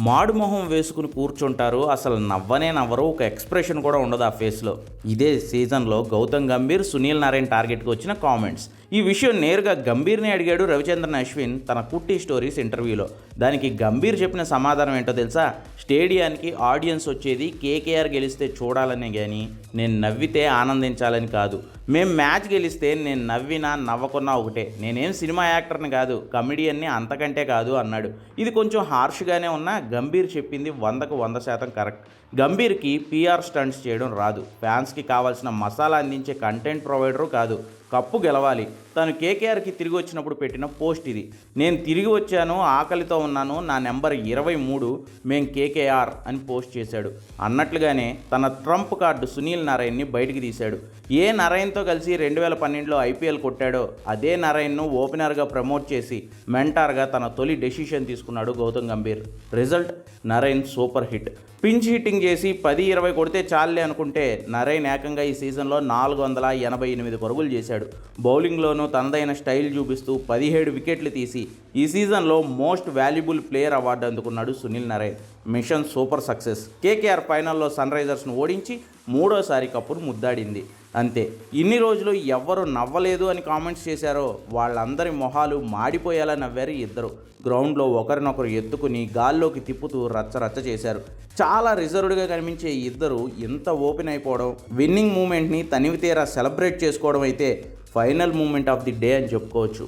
మాడు మొహం వేసుకుని కూర్చుంటారు. అసలు నవ్వనే నవ్వరు. ఒక ఎక్స్ప్రెషన్ కూడా ఉండదు ఆ ఫేస్లో. ఇదే సీజన్లో గౌతమ్ గంభీర్ సునీల్ నారాయణ్ టార్గెట్కి వచ్చిన కామెంట్స్. ఈ విషయం నేరుగా గంభీర్ని అడిగాడు రవిచంద్రన్ అశ్విన్ తన కుట్టి స్టోరీస్ ఇంటర్వ్యూలో. దానికి గంభీర్ చెప్పిన సమాధానం ఏంటో తెలుసా? స్టేడియానికి ఆడియన్స్ వచ్చేది కేకేఆర్ గెలిస్తే చూడాలనే కానీ నేను నవ్వితే ఆనందించాలని కాదు. మేము మ్యాచ్ గెలిస్తే నేను నవ్వినా నవ్వకున్నా ఒకటే. నేనేం సినిమా యాక్టర్ని కాదు కమెడియన్ని అంతకంటే కాదు అన్నాడు. ఇది కొంచెం హార్ష్గానే ఉన్నా గంభీర్ చెప్పింది వందకు వంద శాతం కరెక్ట్. గంభీర్కి పిఆర్ స్టంట్స్ చేయడం రాదు. ఫ్యాన్స్కి కావాల్సిన మసాలా అందించే కంటెంట్ ప్రొవైడరు కాదు. కప్పు గెలవాలి. తను కేకేఆర్కి తిరిగి వచ్చినప్పుడు పెట్టిన పోస్ట్ ఇది. నేను తిరిగి వచ్చాను ఆకలితో ఉన్నాను నా నెంబర్ ఇరవై మూడు మేం కేకేఆర్ అని పోస్ట్ చేశాడు. అన్నట్లుగానే తన ట్రంప్ కార్డు సునీల్ నారాయణ్ని బయటికి తీశాడు. ఏ నారాయణ్తో కలిసి రెండు వేల పన్నెండులో ఐపీఎల్ కొట్టాడో అదే నారాయణ్ను ఓపెనర్గా ప్రమోట్ చేసి మెంటార్గా తన తొలి డెసిషన్ తీసుకున్నాడు Gautam Gambhir. Result? Narine super hit. Pinch hitting చేసి పది ఇరవై కొడితే చాలే అనుకుంటే నరైన్ ఏకంగా ఈ సీజన్లో నాలుగు వందల ఎనభై ఎనిమిది పరుగులు చేశాడు. బౌలింగ్లోనూ తనదైన స్టైల్ చూపిస్తూ పదిహేడు వికెట్లు తీసి ఈ సీజన్లో మోస్ట్ వాల్యుబుల్ ప్లేయర్ అవార్డు అందుకున్నాడు Sunil Narine mission super success. KKR ఫైనల్లో సన్ రైజర్స్ను ఓడించి మూడోసారి కప్పును ముద్దాడింది. అంతే. ఇన్ని రోజులు ఎవ్వరు నవ్వలేదు అని కామెంట్స్ చేశారో వాళ్ళందరి మొహాలు మాడిపోయేలా నవ్వారు ఇద్దరు. గ్రౌండ్లో ఒకరినొకరు ఎత్తుకుని గాల్లోకి తిప్పుతూ రచ్చరచ్చ చేశారు. చాలా రిజర్వ్డ్గా కనిపించే ఇద్దరు ఇంత ఓపెన్ అయిపోవడం విన్నింగ్ మూమెంట్ని తనివి తీరా సెలబ్రేట్ చేసుకోవడం అయితే final moment of the day అని చెప్పుకోవచ్చు.